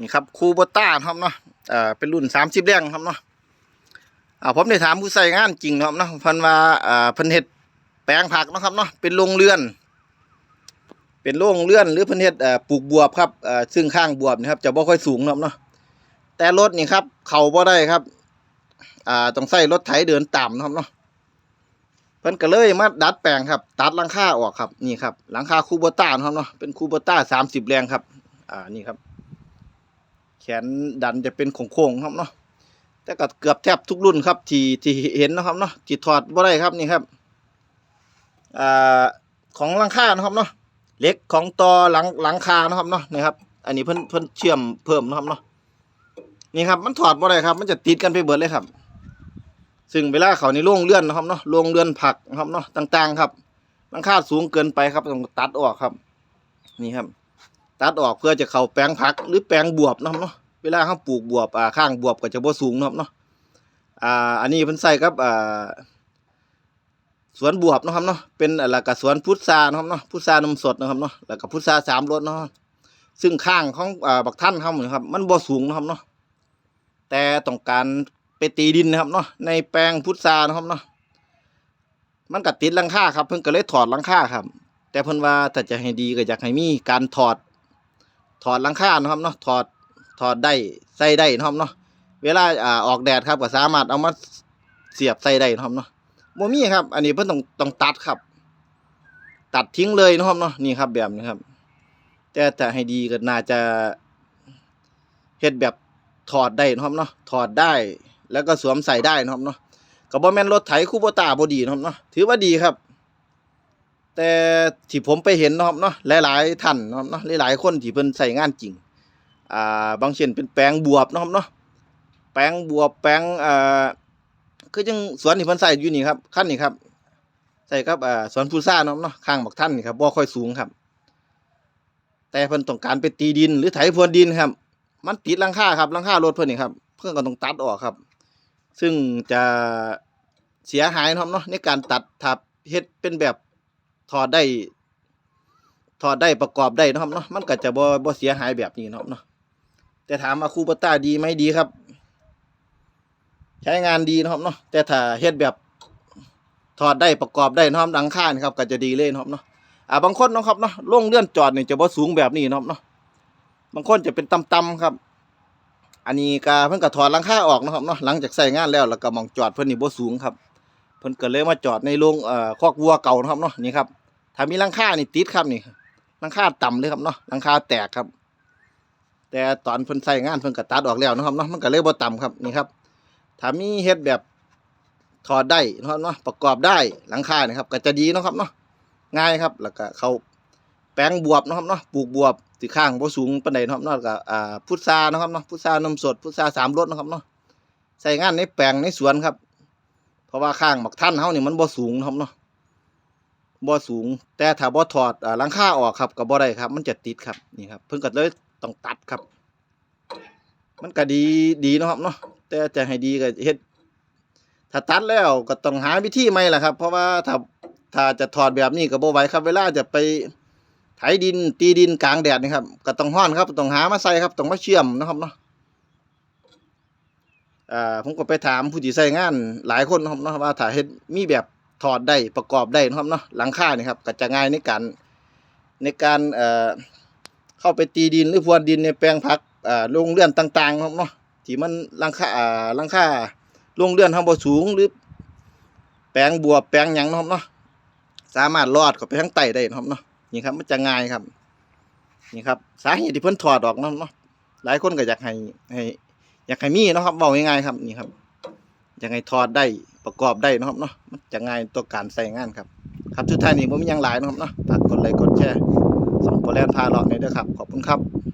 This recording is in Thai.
นี่ครับคูโบต้าครับเนาะเอ่อเป็นรุ่นสามสิบแรงครับเนาะอ่าผมได้ถามผู้ใส่งานจริงนะครับเนาะพันว่าอ่าเพิ่นเฮ็ดแปลงผักนะครับเนาะเป็นโรงเรือน เป็นโรงเรือนหรือพิ่นเฮ็ดเอ่อปลูกบวบครับเอ่อซึ่งข้างบวบนี่ครับจะบ่ค่อยสูงครับเนาะแต่รถนี่ครับ เข้าบ่ได้ครับอ่าต้องใส่รถไถเดินต่ำนะครับเนาะเพิ่นก็เลยมาดัดแปลงครับ ตัดหลังคาออกครับนี่ครับหลังคาคูโบต้าครับเนาะเป็นคูโบต้าสามสิบแรงครับ อ่านี่ครับ แขนดันจะเป็นโค้งๆครับเนาะแต่ก็เกือบแทบทุกรุ่นครับที่ที่เห็นนะครับเนาะที่ถอดบ่ได้ครับนี่ครับอ่าของหลังคานะครับเนาะเล็กของตอหลังหลังคานะครับเนาะนี่ครับ อันนี้เพิ่นเพิ่นเชื่อมเพิ่มนะครับเนาะนี่ครับมันถอดบ่ได้ครับ มันจะติดกันไปเบิดเลยครับ ซึ่งเวลาเขาในโรงเรือนนะครับเนาะโรงเรือนผักนะครับเนาะต่าง ๆ ครับหลังคาสูงเกินไปครับต้องตัดออกครับ นี่ครับ ตัดออกเพื่อจะเข้าแปลงผักหรือแปลงบวบเนาะครับเนาะเวลาเขาปลูกบวบอ่าข้างบวบก็จะบ่สูงเนาะครับเนาะอ่าอันนี้เพิ่นใส่กับอ่าสวนบวบนะครับเนาะเป็นอะไรกับสวนพุทรานะครับเนาะพุทรานมสดนะครับเนาะแล้วก็พุทราสามรสเนาะซึ่งข้างของอ่าบักท่านเขาเหมือนครับ มันบ่สูงนะครับเนาะแต่ต้องการไปตีดินนะครับเนาะในแปลงพุทรานะครับเนาะมันก็ติดลังค่าครับ เพิ่นก็เลยถอดลังค่าครับ แต่เพิ่นว่าถ้าจะให้ดีก็อยากให้มีการถอด ถอดหลังคานะครับเนาะถอดถอดได้ใส่ได้นะครับเนาะเวลาอ่าออกแดดครับก็สามารถเอามาเสียบใส่ได้นะครับเนาะบ่มีครับ อันนี้เพิ่นต้องต้องตัดครับ ตัดทิ้งเลยนะครับเนาะนี่ครับแบบนี้ครับ แต่ถ้าให้ดีก็น่าจะเฮ็ดแบบถอดได้นะครับเนาะถอดได้แล้วก็สวมใส่ได้นะครับเนาะก็บ่แม่นรถไถคูโบต้าบ่ดีนะครับเนาะถือว่าดีครับ แต่ที่ผมไปเห็นนะครับเนาะหลายๆท่านเนาะเนาะหลายๆคนที่เพิ่นใส่งานจริงอ่าบางเช่นเป็นแปลงบวบนะครับเนาะแปลงบวบแปลงอ่าคือจังสวนที่เพิ่นใส่อยู่นี่ครับขั้นนี่ครับใส่ครับอ่าสวนพุทราเนาะครับเนาะข้างบักท่านนี่ครับบ่ค่อยสูงครับ แต่เพิ่นต้องการไปตีดินหรือไถพรวนดินครับ มันติดหลังคาครับหลังคารถเพิ่นนี่ครับ เพิ่นก็ต้องตัดออกครับ ซึ่งจะเสียหายนะครับเนาะในการตัดถ้าเฮ็ดเป็นแบบ ถอดได้ถอดได้ประกอบได้นะครับเนาะมันก็จะบ่บ่เสียหายแบบนี้นะครับเนาะแต่ถามว่าคูปต้าดีไหมดีครับ ใช้งานดีนะครับเนาะแต่ถ้าเฮ็ดแบบถอดได้ประกอบได้นะครับหลังคานครับ ก็จะดีเลยนะครับเนาะอ่าบางคนนะครับเนาะโรงเลื่อนจอดนี่จะบ่สูงแบบนี้นะครับเนาะบางคนจะเป็นต่ำๆครับ อันนี้ก็เพิ่นก็ถอดหลังคาออกนะครับเนาะหลังจากใช้งานแล้วแล้วก็มองจอดเพิ่นนี่บ่สูงครับเพิ่นก็เลยมาจอดในโรงเอ่อคอกวัวเก่านะครับเนาะนี่ครับ ถ้ามีหลังคานี่ติดครับนี่หลังคาต่ำเลยครับเนาะหลังคาแตกครับ แต่ตอนเพิ่นใส่งานเพิ่นก็ตัดออกแล้วนะครับเนาะมันก็เลยบ่ต่ำครับนี่ครับถ้ามีเฮ็ดแบบถอดได้นะครับเนาะประกอบได้หลังคานี่ครับ ก็จะดีนะครับเนาะง่ายครับ แล้วก็เขาแปลงบวบนะครับเนาะปลูกบวบที่ข้างบ่สูงปานใดนะครับเนาะก็อ่าพุทรานะครับเนาะพุทรานมสดพุทราสามรสนะครับเนาะใส่งานในแปลงในสวนครับ เพราะว่าข้างบักท่านเฮานี่มันบ่สูงนะครับเนาะ บ่สูง แต่ถ้าบ่ถอดอ่าหลังคาออกครับก็บ่ได้ครับ มันจะติดครับนี่ครับ เพิ่นก็เลยต้องตัดครับ มันก็ดีดีนะครับเนาะแต่จะให้ดีก็เฮ็ดถ้าตัดแล้วก็ต้องหาวิธีใหม่ล่ะครับ เพราะว่าถ้าถ้าจะถอดแบบนี้ก็บ่ไหวครับ เวลาจะไปไถดินตีดินกลางแดดนี่ครับก็ต้องฮ้อนครับต้องหามาใส่ครับต้องมาเชื่อมนะครับเนาะอ่าผมก็ไปถามผู้ที่ใช้งานหลายคนนะครับเนาะว่าถ้าเฮ็ดมีแบบ ถอดได้ประกอบได้นะครับเนาะหลังคานี่ครับก็จะง่ายในการในการเอ่อเข้าไปตีดินหรือพรวนดินในแปลงผักอ่าโรงเรือนต่างๆนะครับเนาะที่มันหลังคาอ่าหลังคาโรงเรือนทำบ่สูงหรือ แปลงบัวแปลงหยังนะครับเนาะสามารถรอดเข้าไปข้างใต้ได้นะครับเนาะนี่ครับมันจะง่ายครับ นี่ครับสาเหตุที่เพิ่นถอดออกเนาะเนาะหลายคนก็อยากให้ให้อยากให้มีนะครับเบาง่ายๆครับนี่ครับ ยังไงถอดได้ประกอบได้นะครับเนาะมันจะง่ายต่อการใส่งานครับ ครับชุดท้ายนี้ผมมียังหลายนะครับเนาะฝากกดไลค์กดแชร์ส่งโปรแลนพาหลาะในอยเด้อครับ ขอบคุณครับ